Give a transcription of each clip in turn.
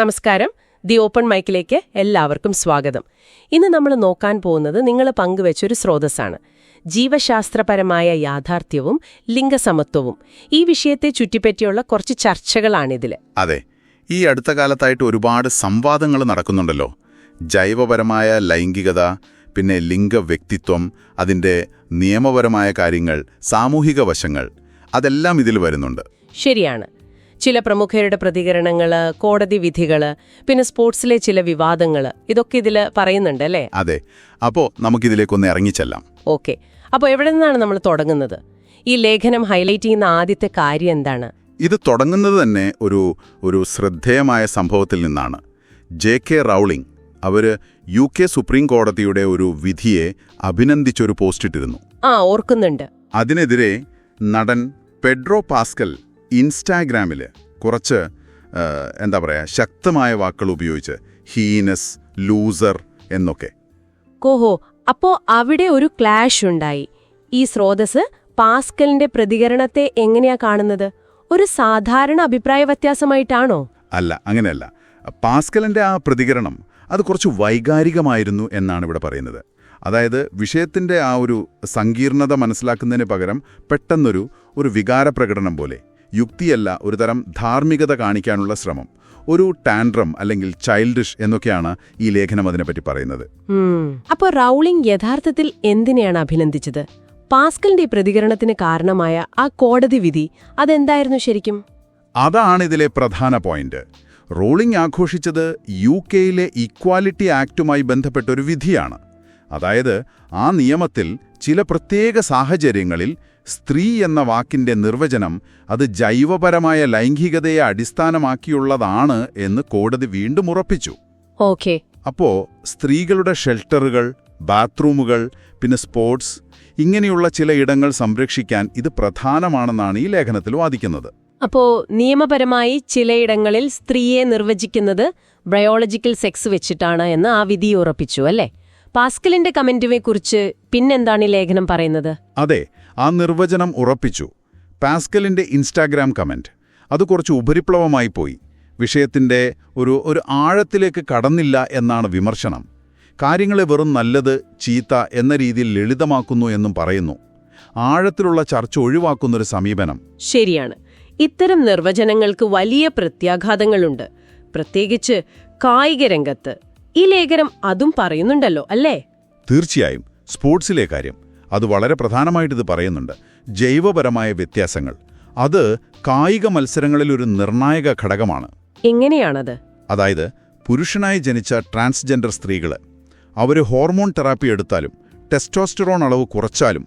നമസ്കാരം. The open മൈക്കിലേക്ക് എല്ലാവർക്കും സ്വാഗതം. ഇന്ന് നമ്മൾ നോക്കാൻ പോകുന്നത് നിങ്ങൾ പങ്കുവെച്ചൊരു സ്രോതസ്സാണ്. ജീവശാസ്ത്രപരമായ യാഥാർത്ഥ്യവും ലിംഗസമത്വവും. ഈ വിഷയത്തെ ചുറ്റിപ്പറ്റിയുള്ള കുറച്ച് ചർച്ചകളാണിതിൽ അതെ. ഈ അടുത്ത കാലത്തായിട്ട് ഒരുപാട് സംവാദങ്ങൾ നടക്കുന്നുണ്ടല്ലോ. ജൈവപരമായ ലൈംഗികത പിന്നെ ലിംഗ വ്യക്തിത്വം അതിന്റെ നിയമപരമായ കാര്യങ്ങൾ സാമൂഹിക വശങ്ങൾ അതെല്ലാം ഇതിൽ വരുന്നുണ്ട്. ശരിയാണ്. ചില പ്രമുഖരുടെ പ്രതികരണങ്ങൾ കോടതി വിധികൾ പിന്നെ സ്പോർട്സിലെ ചില വിവാദങ്ങൾ ഇതൊക്കെ ഇതിൽ പറയുന്നുണ്ട് അല്ലേ? അതെ. അപ്പോൾ നമുക്കിതിലേക്കൊന്ന് ഇറങ്ങിച്ചെല്ലാം. ഓക്കെ. അപ്പോൾ എവിടെ നിന്നാണ് നമ്മൾ തുടങ്ങുന്നത്? ഈ ലേഖനം ഹൈലൈറ്റ് ചെയ്യുന്ന ആദ്യത്തെ കാര്യം എന്താണ്? ഇത് തുടങ്ങുന്നത് തന്നെ ഒരു ഒരു ശ്രദ്ധേയമായ സംഭവത്തിൽ നിന്നാണ്. ജെ കെ റൗളിംഗ് അവർ യു കെ സുപ്രീം കോടതിയുടെ ഒരു വിധിയെ അഭിനന്ദിച്ചൊരു പോസ്റ്റിട്ടിരുന്നു. ആ ഓർക്കുന്നുണ്ട്. അതിനെതിരെ നടൻ പെഡ്രോ പാസ്കൽ ഇൻസ്റ്റാഗ്രാമിൽ കുറച്ച് എന്താ പറയുക ശക്തമായ വാക്കുകൾ ഉപയോഗിച്ച് ഹീനസ് ലൂസർ എന്നൊക്കെ. കോഹോ അപ്പോ അവിടെ ഒരു ക്ലാഷ് ഉണ്ടായി. ഈ സ്രോതസ് പാസ്കലിന്റെ പ്രതികരണത്തെ എങ്ങനെയാ കാണുന്നത്? ഒരു സാധാരണ അഭിപ്രായ വ്യത്യാസമായിട്ടാണോ? അല്ല അങ്ങനെയല്ല. പാസ്കലിന്റെ ആ പ്രതികരണം അത് കുറച്ച് വൈകാരികമായിരുന്നു എന്നാണ് ഇവിടെ പറയുന്നത്. അതായത് വിഷയത്തിന്റെ ആ ഒരു സങ്കീർണത മനസ്സിലാക്കുന്നതിന് പകരം പെട്ടെന്നൊരു ഒരു വികാരപ്രകടനം പോലെ. യുക്തിയല്ല ഒരു തരം ധാർമ്മികത കാണിക്കാനുള്ള ശ്രമം. ഒരു ടാൻഡ്രം അല്ലെങ്കിൽ ചൈൽഡിഷ് എന്നൊക്കെയാണ് ഈ ലേഖനം അതിനെപ്പറ്റി പറയുന്നത്. അപ്പോൾ അപ്പൊ റൗളിംഗ് യഥാർത്ഥത്തിൽ എന്തിനെയാണ് അഭിനന്ദിച്ചത്? പാസ്കലിന്റെ പ്രതികരണത്തിന് കാരണമായ ആ കോടതി വിധി അതെന്തായിരുന്നു ശരിക്കും? അതാണ് ഇതിലെ പ്രധാന പോയിന്റ്. റോളിംഗ് ആഘോഷിച്ചത് യു കെയിലെ ഇക്വാലിറ്റി ആക്റ്റുമായി ബന്ധപ്പെട്ട ഒരു വിധിയാണ്. അതായത് ആ നിയമത്തിൽ ചില പ്രത്യേക സാഹചര്യങ്ങളിൽ സ്ത്രീ എന്ന വാക്കിന്റെ നിർവചനം അത് ജൈവപരമായ ലൈംഗികതയെ അടിസ്ഥാനമാക്കിയുള്ളതാണ് എന്ന് കോടതി വീണ്ടും ഉറപ്പിച്ചു. ഓക്കെ. അപ്പോ സ്ത്രീകളുടെ ഷെൽട്ടറുകൾ ബാത്റൂമുകൾ പിന്നെ സ്പോർട്സ് ഇങ്ങനെയുള്ള ചില ഇടങ്ങൾ സംരക്ഷിക്കാൻ ഇത് പ്രധാനമാണെന്നാണ് ഈ ലേഖനത്തിൽ വാദിക്കുന്നത്. അപ്പോ നിയമപരമായി ചിലയിടങ്ങളിൽ സ്ത്രീയെ നിർവചിക്കുന്നത് ബ്രയോളജിക്കൽ സെക്സ് വെച്ചിട്ടാണ് എന്ന് ആ വിധി ഉറപ്പിച്ചു അല്ലേ? പാസ്കലിന്റെ കമന്റിനെക്കുറിച്ച് പിന്നെന്താണ് ഈ ലേഖനം പറയുന്നത്? അതെ ആ നിർവചനം ഉറപ്പിച്ചു. പാസ്കലിന്റെ ഇൻസ്റ്റാഗ്രാം കമന്റ് അത് കുറച്ച് ഉപരിപ്ലവമായി പോയി. വിഷയത്തിന്റെ ഒരു ഒരു ആഴത്തിലേക്ക് കടന്നില്ല എന്നാണ് വിമർശനം. കാര്യങ്ങളെ വെറും നല്ലത് ചീത്ത എന്ന രീതിയിൽ ലളിതമാക്കുന്നു എന്നും പറയുന്നു. ആഴത്തിലുള്ള ചർച്ച ഒഴിവാക്കുന്നൊരു സമീപനം. ശരിയാണ്. ഇത്തരം നിർവചനങ്ങൾക്ക് വലിയ പ്രത്യാഘാതങ്ങളുണ്ട്. പ്രത്യേകിച്ച് കായിക രംഗത്ത്. ഈ ലേഖനം അതും പറയുന്നുണ്ടല്ലോ അല്ലേ? തീർച്ചയായും. സ്പോർട്സിലെ കാര്യം. അത് വളരെ പ്രധാനമായിട്ട് ഇത് പറയുന്നുണ്ട്. ജൈവപരമായ വ്യത്യാസങ്ങൾ. അത് കായിക മത്സരങ്ങളിൽ ഒരു നിർണായക ഘടകമാണ്. എങ്ങനെയാണത്? അതായത് പുരുഷനായി ജനിച്ച ട്രാൻസ്ജെൻഡർ സ്ത്രീകൾ അവർ ഹോർമോൺ തെറാപ്പി എടുത്താലും ടെസ്റ്റോസ്റ്ററോൺ അളവ് കുറച്ചാലും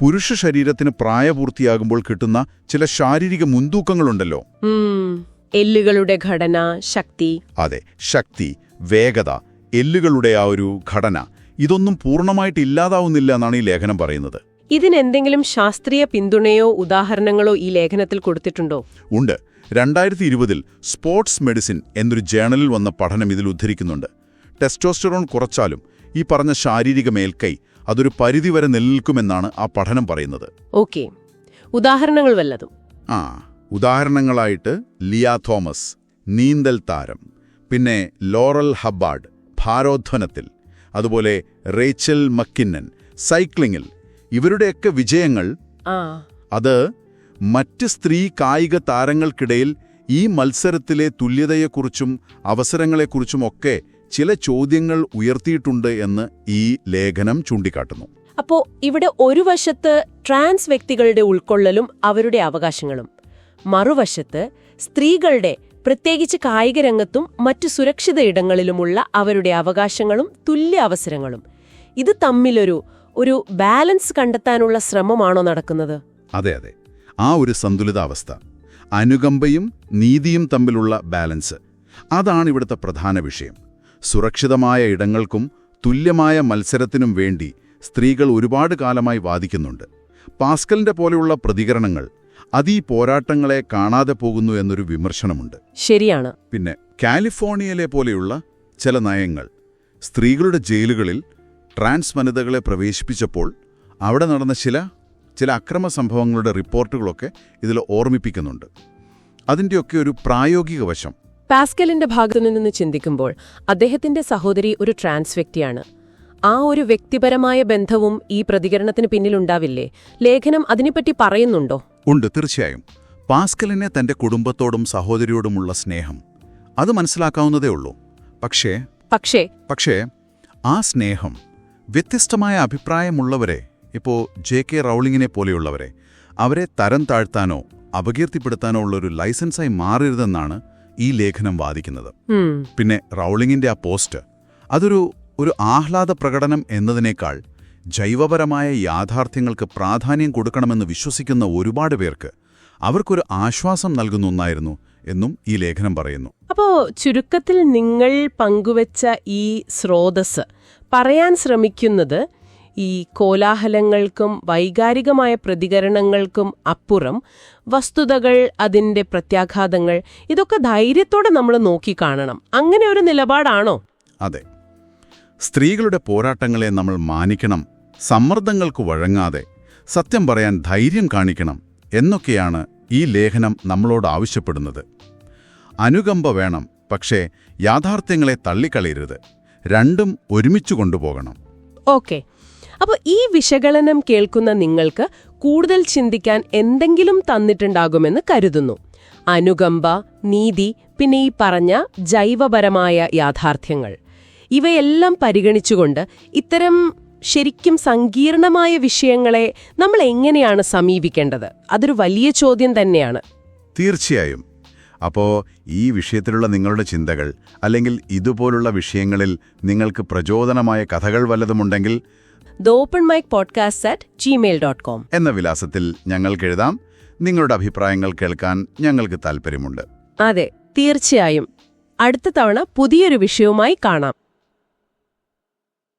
പുരുഷ ശരീരത്തിന് പ്രായപൂർത്തിയാകുമ്പോൾ കിട്ടുന്ന ചില ശാരീരിക മുൻതൂക്കങ്ങളുണ്ടല്ലോ. എല്ലുകളുടെ ഘടന ശക്തി. അതെ ശക്തി വേഗത എല്ലുകളുടെ ആ ഒരു ഘടന ഇതൊന്നും പൂർണമായിട്ട് ഇല്ലാതാവുന്നില്ല എന്നാണ് ഈ ലേഖനം പറയുന്നത്. ഇതിനെന്തെങ്കിലും ശാസ്ത്രീയ പിന്തുണയോ ഉദാഹരണങ്ങളോ ഈ ലേഖനത്തിൽ കൊടുത്തിട്ടുണ്ടോ? ഉണ്ട്. രണ്ടായിരത്തി ഇരുപതിൽ സ്പോർട്സ് മെഡിസിൻ എന്നൊരു ജേണലിൽ വന്ന പഠനം ഇതിൽ ഉദ്ധരിക്കുന്നുണ്ട്. ടെസ്റ്റോസ്റ്ററോൺ കുറച്ചാലും ഈ പറഞ്ഞ ശാരീരിക മേൽക്കൈ അതൊരു പരിധിവരെ നിലനിൽക്കുമെന്നാണ് ആ പഠനം പറയുന്നത്. ഓക്കെ. ഉദാഹരണങ്ങൾ വല്ലതും? ആ ഉദാഹരണങ്ങളായിട്ട് ലിയ തോമസ് നീന്തൽ താരം പിന്നെ ലോറൽ ഹബ്ബാർഡ് ഭാരോധ്വനത്തിൽ. അതുപോലെ റേച്ചൽ മക്കിന്നൻ സൈക്ലിങ്ങിൽ ഇവരുടെയൊക്കെ വിജയങ്ങൾ അത് മറ്റ് സ്ത്രീ കായിക താരങ്ങൾക്കിടയിൽ ഈ മത്സരത്തിലെ തുല്യതയെക്കുറിച്ചും അവസരങ്ങളെക്കുറിച്ചുമൊക്കെ ചില ചോദ്യങ്ങൾ ഉയർത്തിയിട്ടുണ്ട് എന്ന് ഈ ലേഖനം ചൂണ്ടിക്കാട്ടുന്നു. അപ്പോ ഇവിടെ ഒരു വശത്ത് ട്രാൻസ് വ്യക്തികളുടെ ഉൾക്കൊള്ളലും അവരുടെ അവകാശങ്ങളും മറുവശത്ത് സ്ത്രീകളുടെ പ്രത്യേകിച്ച് കായിക രംഗത്തും മറ്റു സുരക്ഷിത ഇടങ്ങളിലുമുള്ള അവരുടെ അവകാശങ്ങളും തുല്യ അവസരങ്ങളും. ഇത് തമ്മിലൊരു ഒരു ബാലൻസ് കണ്ടെത്താനുള്ള ശ്രമമാണോ നടക്കുന്നത്? അതെ അതെ. ആ ഒരു സന്തുലിതാവസ്ഥ. അനുകമ്പയും നീതിയും തമ്മിലുള്ള ബാലൻസ്. അതാണ് ഇവിടുത്തെ പ്രധാന വിഷയം. സുരക്ഷിതമായ ഇടങ്ങൾക്കും തുല്യമായ മത്സരത്തിനും വേണ്ടി സ്ത്രീകൾ ഒരുപാട് കാലമായി വാദിക്കുന്നുണ്ട്. പാസ്കലിന്റെ പോലെയുള്ള പ്രതികരണങ്ങൾ അതീ പോരാട്ടങ്ങളെ കാണാതെ പോകുന്നു എന്നൊരു വിമർശനമുണ്ട്. ശരിയാണ്. പിന്നെ കാലിഫോർണിയയിലെ പോലെയുള്ള ചില നയങ്ങൾ സ്ത്രീകളുടെ ജയിലുകളിൽ ട്രാൻസ് വനിതകളെ പ്രവേശിപ്പിച്ചപ്പോൾ അവിടെ നടന്ന ചില ചില അക്രമ സംഭവങ്ങളുടെ റിപ്പോർട്ടുകളൊക്കെ ഇതിൽ ഓർമ്മിപ്പിക്കുന്നുണ്ട്. അതിന്റെയൊക്കെ ഒരു പ്രായോഗിക വശം. പാസ്കലിന്റെ ഭാഗത്തു നിന്ന് ചിന്തിക്കുമ്പോൾ അദ്ദേഹത്തിന്റെ സഹോദരി ഒരു ട്രാൻസ് വ്യക്തിയാണ്. ആ ഒരു വ്യക്തിപരമായ ബന്ധവും ഈ പ്രതികരണത്തിന് പിന്നിലുണ്ടാവില്ലേ? ലേഖനം അതിനെപ്പറ്റി പറയുന്നുണ്ടോ? ഉണ്ട് തീർച്ചയായും. പാസ്കലിനെ തന്റെ കുടുംബത്തോടും സഹോദരിയോടുമുള്ള സ്നേഹം അത് മനസ്സിലാക്കാവുന്നതേ ഉള്ളൂ. പക്ഷേ പക്ഷേ പക്ഷേ ആ സ്നേഹം വ്യത്യസ്തമായ അഭിപ്രായമുള്ളവരെ ഇപ്പോൾ ജെ കെ റൗളിങ്ങിനെ പോലെയുള്ളവരെ അവരെ തരം താഴ്ത്താനോ അപകീർത്തിപ്പെടുത്താനോ ഉള്ളൊരു ലൈസൻസായി മാറരുതെന്നാണ് ഈ ലേഖനം വാദിക്കുന്നത്. പിന്നെ റൗളിങ്ങിന്റെ ആ പോസ്റ്റ് അതൊരു ഒരു ആഹ്ലാദ പ്രകടനം എന്നതിനേക്കാൾ ജൈവപരമായ യാഥാർത്ഥ്യങ്ങൾക്ക് പ്രാധാന്യം കൊടുക്കണമെന്ന് വിശ്വസിക്കുന്ന ഒരുപാട് പേർക്ക് അവർക്കൊരു ആശ്വാസം നൽകുന്ന ഒന്നായിരുന്നു എന്നും ഈ ലേഖനം പറയുന്നു. അപ്പോ ചുരുക്കത്തിൽ നിങ്ങൾ പങ്കുവച്ച ഈ സ്രോതസ് പറയാൻ ശ്രമിക്കുന്നത് ഈ കോലാഹലങ്ങൾക്കും വൈകാരികമായ പ്രതികരണങ്ങൾക്കും അപ്പുറം വസ്തുതകൾ അതിന്റെ പ്രത്യാഘാതങ്ങൾ ഇതൊക്കെ ധൈര്യത്തോടെ നമ്മൾ നോക്കിക്കാണണം. അങ്ങനെ ഒരു നിലപാടാണോ? അതെ. സ്ത്രീകളുടെ പോരാട്ടങ്ങളെ നമ്മൾ മാനിക്കണം സമ്മർദ്ദങ്ങൾക്ക് വഴങ്ങാതെ സത്യം പറയാൻ ധൈര്യം കാണിക്കണം എന്നൊക്കെയാണ് ഈ ലേഖനം നമ്മളോട് ആവശ്യപ്പെടുന്നത്. അനുകമ്പ വേണം പക്ഷേ യാഥാർത്ഥ്യങ്ങളെ തള്ളിക്കളയരുത്. രണ്ടും ഒരുമിച്ച് കൊണ്ടുപോകണം. ഓക്കെ. അപ്പോൾ ഈ വിശകലനം കേൾക്കുന്ന നിങ്ങൾക്ക് കൂടുതൽ ചിന്തിക്കാൻ എന്തെങ്കിലും തന്നിട്ടുണ്ടാകുമെന്ന് കരുതുന്നു. അനുകമ്പ നീതി പിന്നെ ഈ പറഞ്ഞ ജൈവപരമായ യാഥാർത്ഥ്യങ്ങൾ. ഇവയെല്ലാം പരിഗണിച്ചുകൊണ്ട് ഇത്തരം ശരിക്കും സങ്കീർണമായ വിഷയങ്ങളെ നമ്മൾ എങ്ങനെയാണ് സമീപിക്കേണ്ടത്? അതൊരു വലിയ ചോദ്യം തന്നെയാണ്. തീർച്ചയായും. അപ്പോൾ ഈ വിഷയത്തിലുള്ള നിങ്ങളുടെ ചിന്തകൾ അല്ലെങ്കിൽ ഇതുപോലുള്ള വിഷയങ്ങളിൽ നിങ്ങൾക്ക് പ്രചോദനമായ കഥകൾ വല്ലതുമുണ്ടെങ്കിൽ the open mic podcast at Gmail dot com എന്ന വിലാസത്തിൽ ഞങ്ങൾക്കെഴുതാം നിങ്ങളുടെ അഭിപ്രായങ്ങൾ കേൾക്കാൻ ഞങ്ങൾക്ക് താൽപ്പര്യമുണ്ട്. അതെ തീർച്ചയായും. അടുത്ത തവണ പുതിയൊരു വിഷയവുമായി കാണാം.